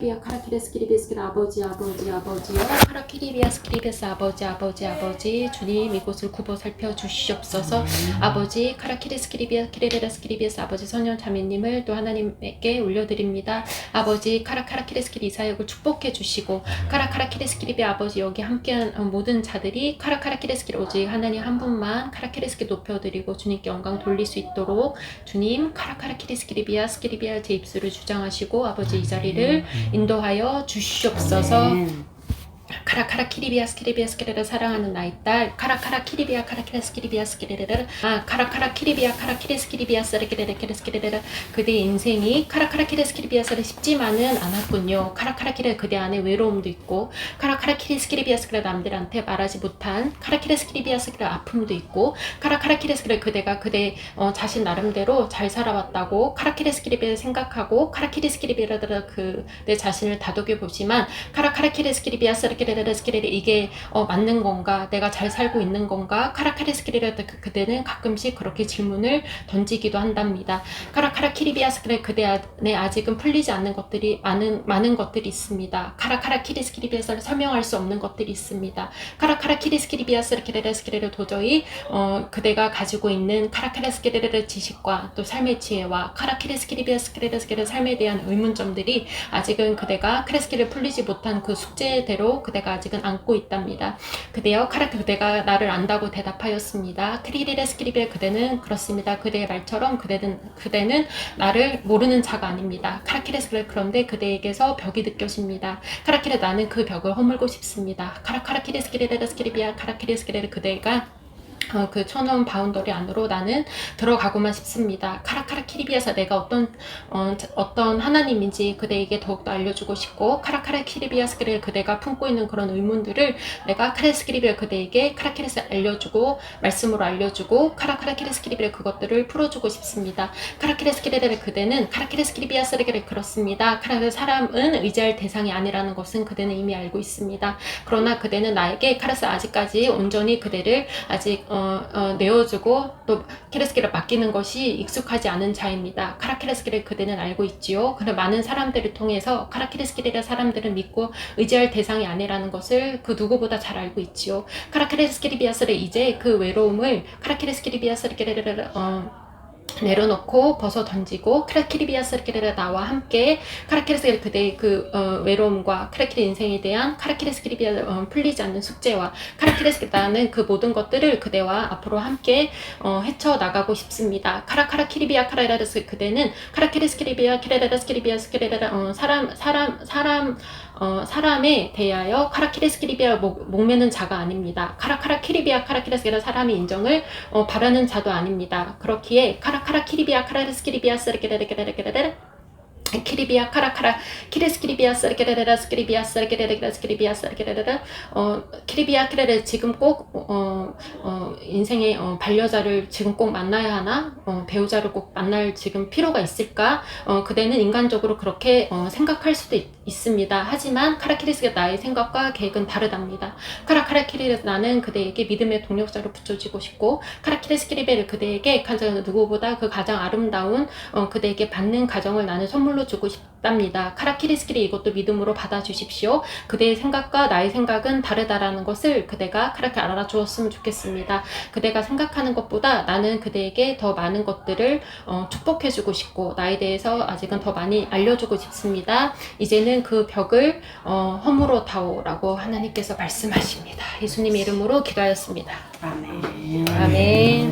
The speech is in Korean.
비아 카라키레스 키리베스키 아버지 아버지 아버지요 카라키리비아스 키리베스 아버지 아버지 아버지 주님 이곳을 굽어 살펴 주시옵소서. 아버지 카라키레스 키리비아 키레레라스 키리비아스 아버지 선녀 자매님을 또 하나님께 올려드립니다. 아버지 카라카라키레스 키리 이사역을 축복해 주시고 카라카라키레스 키리비 아버지 여기 함께한 어, 모든 자들이 카라카라키레스 키리 오직 하나님 한 분만 카라키레스 키 높여드리고 주님께 영광 돌릴 수 있도록 주님 카라카라키레스 키리비아 스 키리비아 제 입술을 주장하시고 아버지 이 자리를 인도하여 주시옵소서. 카라카라 키리비아 스키리비아 스키레를 사랑하는 나의 딸. 카라카라 키리비아 카라키라 스키리비아 스키레레를 아 카라카라 키리비아 카라키레 스키리비아 키레 스키레레 그대의 인생이 카라카라 키레 스키리비아 스를 쉽지만은 않았군요. 카라카라 키레 그대 안에 외로움도 있고 카라카라 키레 스키리비아 스키레 남들한테 말하지 못한 카라키레 스키리비아 스키레 아픔도 있고 카라카라 키레 스키레 그대가 그대 어, 자신 나름대로 잘 살아왔다고 카라키레 스키리비아 생각하고 카라키레 스키리비아를 그내 자신을 다독여 보지만 카라카라키레스키리비아 스르 키레레스키레레 이게 어, 맞는 건가? 내가 잘 살고 있는 건가? 카라카레스키리레 그- 그대는 가끔씩 그렇게 질문을 던지기도 한답니다. 카라카라키리비아 스키레 그대 안에 아직은 풀리지 않는 것들이 많은 많은 것들이 있습니다. 카라카라키리스키리비아스를 설명할 수 없는 것들이 있습니다. 카라카라키리스키리비아 스르키레레스키레레 도저히 어, 그대가 가지고 있는 카라카레스키레레 지식과 또 삶의 지혜와 카라키레스키리비아 스키레레스키레 삶에 대한 의문점들이 아직은 그대가 크레스키를 풀리지 못한 그 숙제대로 그대가 아직은 안고 있답니다. 그대여 카라 그대가 나를 안다고 대답하였습니다. 크리리레 스키리베 그대는 그렇습니다. 그대의 말처럼 그대는 그대는 나를 모르는 자가 아닙니다. 카라키레스키레 그런데 그대에게서 벽이 느껴집니다. 카라키레 나는 그 벽을 허물고 싶습니다. 카라카라키레스키레레스키리비아 카라키레스키레 그대가 어, 그 천원 바운더리 안으로 나는 들어가고만 싶습니다. 카라카라 키리비아서 내가 어떤 어, 어떤 하나님인지 그대에게 더욱더 알려주고 싶고 카라카라 키리비아스를 그대가 품고 있는 그런 의문들을 내가 카레스키리비아 그대에게 카라키레스 알려주고 말씀으로 알려주고 카라카라 키레스키리비아 그것들을 풀어주고 싶습니다. 카라키레스키리비아 그대는 카라키레스키리비아스를 그렇습니다. 카라 사람은 의지할 대상이 아니라는 것은 그대는 이미 알고 있습니다. 그러나 그대는 나에게 카라스 아직까지 온전히 그대를 아직 어, 어, 내어주고 또 케레스키를 맡기는 것이 익숙하지 않은 자입니다. 카라케레스키를 그대는 알고 있지요. 그런 많은 사람들을 통해서 카라케레스키를 사람들은 믿고 의지할 대상이 아니라는 것을 그 누구보다 잘 알고 있지요. 카라케레스키리비아스를 이제 그 외로움을 카라케레스키리비아스를 어, 내려놓고 벗어 던지고 크라키리비아스르키레 나와 함께 카라키레스 그대의 그 어, 외로움과 크라키리 인생에 대한 카라키레스키리비아 어, 풀리지 않는 숙제와 카라키레스 나는 그 모든 것들을 그대와 앞으로 함께 어, 헤쳐 나가고 싶습니다. 카라카라키리비아 카라레스 그대는 카라키레스키리비아 키레레스키리비아 스키레레 어, 사람 사람 사람 어, 사람에 대하여 카라키레스 키리비아 목, 목매는 자가 아닙니다. 카라카라 키리비아 카라키레스키라 사람이 인정을 어, 바라는 자도 아닙니다. 그렇기에 카라카라 키리비아 카라레스 키리비아 스르케레레레레레레 키리비아 카라카라 키레스 키리비아 스르케레레라 스키리비아 스르케레레라 스키리비아 스르케레레라 어 키리비아 키레레 지금 꼭 어 어, 인생의 어, 반려자를 지금 꼭 만나야 하나? 어, 배우자를 꼭 만날 지금 필요가 있을까? 어, 그대는 인간적으로 그렇게 어, 생각할 수도 있, 있습니다. 하지만 카라키리스가 나의 생각과 계획은 다르답니다. 카라카라키리스 나는 그대에게 믿음의 동력자로 붙여지고 싶고 카라키레스키리베를 그대에게 가장 누구보다 그 가장 아름다운 어, 그대에게 받는 가정을 나는 선물로 주고 싶 답니다. 카라키리스키리 이것도 믿음으로 받아주십시오. 그대의 생각과 나의 생각은 다르다라는 것을 그대가 그렇게 알아주었으면 좋겠습니다. 그대가 생각하는 것보다 나는 그대에게 더 많은 것들을 어, 축복해주고 싶고 나에 대해서 아직은 더 많이 알려주고 싶습니다. 이제는 그 벽을 어, 허물어 다오라고 하나님께서 말씀하십니다. 예수님의 이름으로 기도하였습니다. 아멘. 아멘.